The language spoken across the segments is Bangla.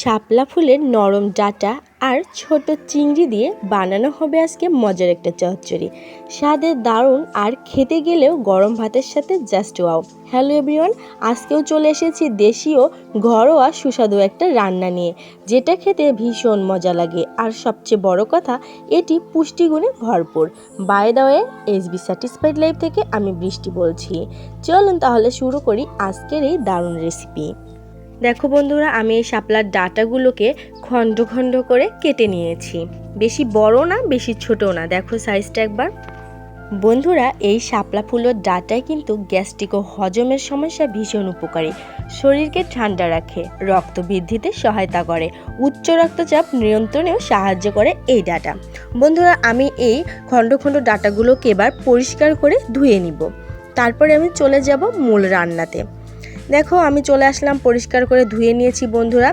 শাপলা ফুলের নরম ডাঁটা আর ছোট চিংড়ি দিয়ে বানানো হবে আজকে মজার একটা চচ্চড়ি। স্বাদে দারুণ আর খেতে গেলেও গরম ভাতের সাথে জাস্ট ওয়াও হ্যালো এভরিওয়ান আজকেও চলে এসেছি দেশীয়, ঘরোয়া, সুস্বাদু একটা রান্না নিয়ে, যেটা খেতে ভীষণ মজা লাগে। আর সবচেয়ে বড় কথা, এটি পুষ্টিগুণে ভরপুর। By the way S B satisfied life থেকে আমি বৃষ্টি বলছি। চলুন তাহলে শুরু করি আজকের এই দারুণ রেসিপি দেখো বন্ধুরা, আমি এই শাপলার ডাটাগুলোকে খণ্ড খণ্ড করে কেটে নিয়েছি। বেশি বড় না, বেশি ছোটও না। দেখো সাইজটা একবার। বন্ধুরা, এই শাপলা ফুলের ডাটায় কিন্তু গ্যাস্ট্রিক ও হজমের সমস্যা ভীষণ উপকারী। শরীরকে ঠান্ডা রাখে, রক্ত বৃদ্ধিতে সহায়তা করে, উচ্চ রক্তচাপ নিয়ন্ত্রণেও সাহায্য করে এই ডাটা। বন্ধুরা, আমি এই খণ্ড খণ্ড ডাটাগুলোকে এবার পরিষ্কার করে ধুয়ে নিব। তারপরে আমি চলে যাব মূল রান্নাতে। দেখো আমি চলে আসলাম পরিষ্কার করে ধুয়ে নিয়েছি বন্ধুরা।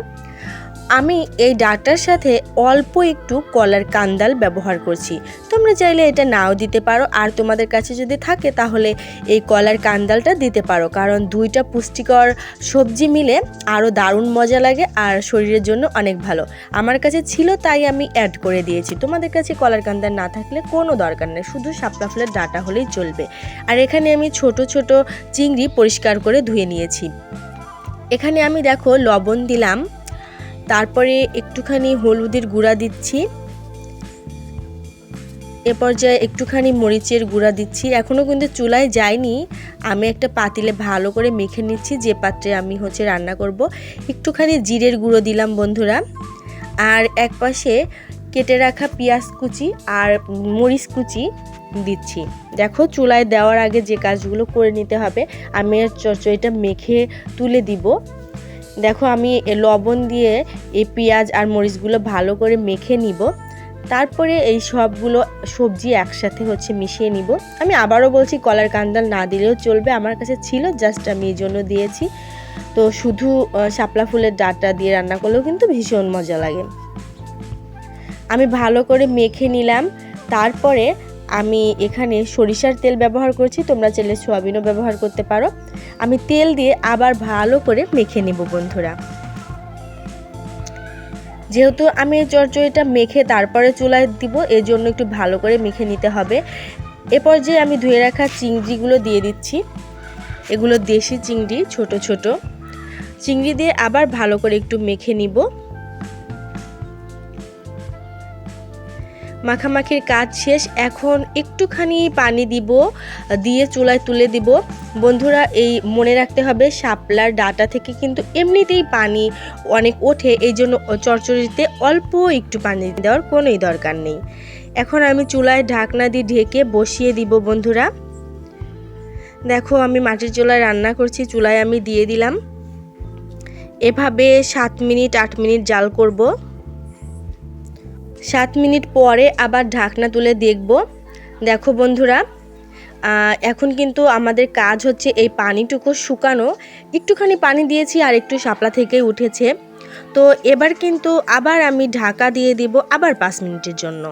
আমি এই ডাটার সাথে অল্প একটু কলার কান্দাল ব্যবহার করছি। তোমরা চাইলে এটা নাও দিতে পারো। আর তোমাদের কাছে যদি থাকে, তাহলে এই কলার কান্দালটা দিতে পারো। কারণ দুইটা পুষ্টিকর সবজি মিলে আরও দারুণ মজা লাগে আর শরীরের জন্য অনেক ভালো। আমার কাছে ছিল, তাই আমি অ্যাড করে দিয়েছি। তোমাদের কাছে কলার কান্দাল না থাকলে কোনো দরকার নেই। শুধু শাপলা ফুলের ডাটা হলেই চলবে। আর এখানে আমি ছোট ছোট চিংড়ি পরিষ্কার করে ধুয়ে নিয়েছি। এখানে আমি দেখো লবণ দিলাম। তারপরে একটুখানি হলুদের গুঁড়া দিচ্ছি। এ পর্যায়ে একটুখানি মরিচের গুঁড়া দিচ্ছি। এখনও কিন্তু চুলায় যায়নি। আমি একটা পাতিলে ভালো করে মেখে নিচ্ছি। যে পাত্রে আমি হচ্ছে রান্না করব। একটুখানি জিরের গুঁড়ো দিলাম বন্ধুরা। আর এক পাশে কেটে রাখা পেঁয়াজ কুচি আর মরিচ কুচি দিচ্ছি। দেখো, চুলায় দেওয়ার আগে যে কাজগুলো করে নিতে হবে, আমি চচ্চড়িটা মেখে তুলে দিব। দেখো আমি লবণ দিয়ে এই পেঁয়াজ আর মরিচগুলো ভালো করে মেখে নিব। তারপরে এই সবগুলো সবজি একসাথে হচ্ছে মিশিয়ে নিব। আমি আবারও বলছি, কলার কান্দাল না দিলেও চলবে। আমার কাছে ছিল, জাস্ট আমি এই জন্য দিয়েছি। তো শুধু শাপলা ফুলের ডাটা দিয়ে রান্না করলেও কিন্তু ভীষণ মজা লাগে। আমি ভালো করে মেখে নিলাম। তারপরে আমি এখানে সরিষার তেল ব্যবহার করছি, তোমরা চাইলে সোয়াবিনও ব্যবহার করতে পারো। আমি তেল দিয়ে আবার ভালো করে মেখে নেব বন্ধুরা। যেহেতু আমি চরচড়িটা মেখে তারপরে চুলায় দিব এর জন্য একটু ভালো করে মেখে নিতে হবে। এ পর্যায়ে আমি ধুয়ে রাখা চিংড়িগুলো দিয়ে দিচ্ছি। এগুলো দেশি চিংড়ি, ছোট ছোট। চিংড়ি দিয়ে আবার ভালো করে একটু মেখে নিব। মাখামাখির কাজ শেষ। এখন একটুখানি পানি দিব, দিয়ে চুলায় তুলে দিব। বন্ধুরা, এই মনে রাখতে হবে, শাপলার ডাটা থেকে কিন্তু এমনিতেই পানি অনেক ওঠে, এই জন্য চরচড়িতে অল্প একটু পানি দেওয়ার কোনোই দরকার নেই। এখন আমি চুলায় ঢাকনা দিয়ে ঢেকে বসিয়ে দিব, বন্ধুরা। দেখো, আমি মাটির চুলায় রান্না করছি, চুলায় আমি দিয়ে দিলাম। এভাবে সাত মিনিট, আট মিনিট জাল করব। সাত মিনিট পরে আবার ঢাকনা তুলে দেখব। দেখো বন্ধুরা এখন কিন্তু আমাদের কাজ হচ্ছে এই পানিটুকু শুকানো। একটুখানি পানি দিয়েছি আর একটু শাপলা থেকে উঠেছে। তো এবার কিন্তু আবার আমি ঢাকা দিয়ে দিব আবার পাঁচ মিনিটের জন্য।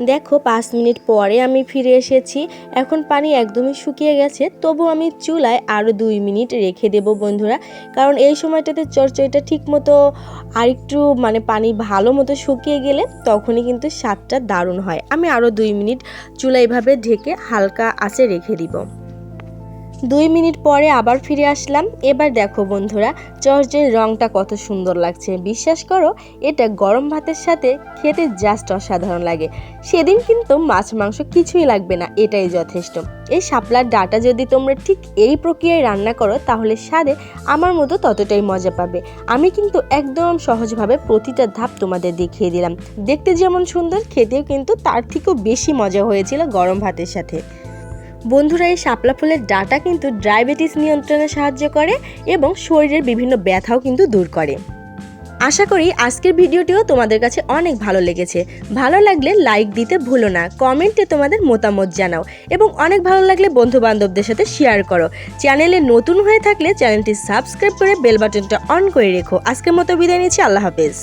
দেখো, পাঁচ মিনিট পরে আমি ফিরে এসেছি। এখন পানি একদমই শুকিয়ে গেছে, তবু আমি চুলায় আরও দুই মিনিট রেখে দেব বন্ধুরা। কারণ এই সময়টাতে চরচড়িটা ঠিক মতো আরেকটু মানে পানি ভালো মতো শুকিয়ে গেলে তখনই কিন্তু স্বাদটা দারুণ হয়। আমি আরও দুই মিনিট চুলা এভাবে ঢেকে হালকা আঁচে রেখে দিব। দুই মিনিট পরে আবার ফিরে আসলাম। এবার দেখো বন্ধুরা, চর্চের রংটা কত সুন্দর লাগছে। বিশ্বাস করো, এটা গরম ভাতের সাথে খেতে জাস্ট অসাধারণ লাগে। সেদিন কিন্তু মাছ মাংস কিছুই লাগবে না, এটাই যথেষ্ট। এই শাপলার ডাটা যদি তোমরা ঠিক এই প্রক্রিয়ায় রান্না করো, তাহলে স্বাদে আমার মতো ততটাই মজা পাবে। আমি কিন্তু একদম সহজভাবে প্রতিটা ধাপ তোমাদের দেখিয়ে দিলাম। দেখতে যেমন সুন্দর, খেতেও কিন্তু তার থেকেও বেশি মজা হয়েছিল গরম ভাতের সাথে। বন্ধুরা, এই শাপলা ফুলের ডাটা কিন্তু ডায়াবেটিস নিয়ন্ত্রণে সাহায্য করে এবং শরীরের বিভিন্ন ব্যথাও কিন্তু দূর করে। আশা করি আজকের ভিডিওটিও তোমাদের কাছে অনেক ভালো লেগেছে। ভালো লাগলে লাইক দিতে ভুলো না, কমেন্টে তোমাদের মতামত জানাও এবং অনেক ভালো লাগলে বন্ধু বান্ধবদের সাথে শেয়ার করো। চ্যানেলে নতুন হয়ে থাকলে চ্যানেলটি সাবস্ক্রাইব করে বেল বাটনটা অন করে রেখো। আজকের মতো বিদায় নিচ্ছি, আল্লাহ হাফেজ।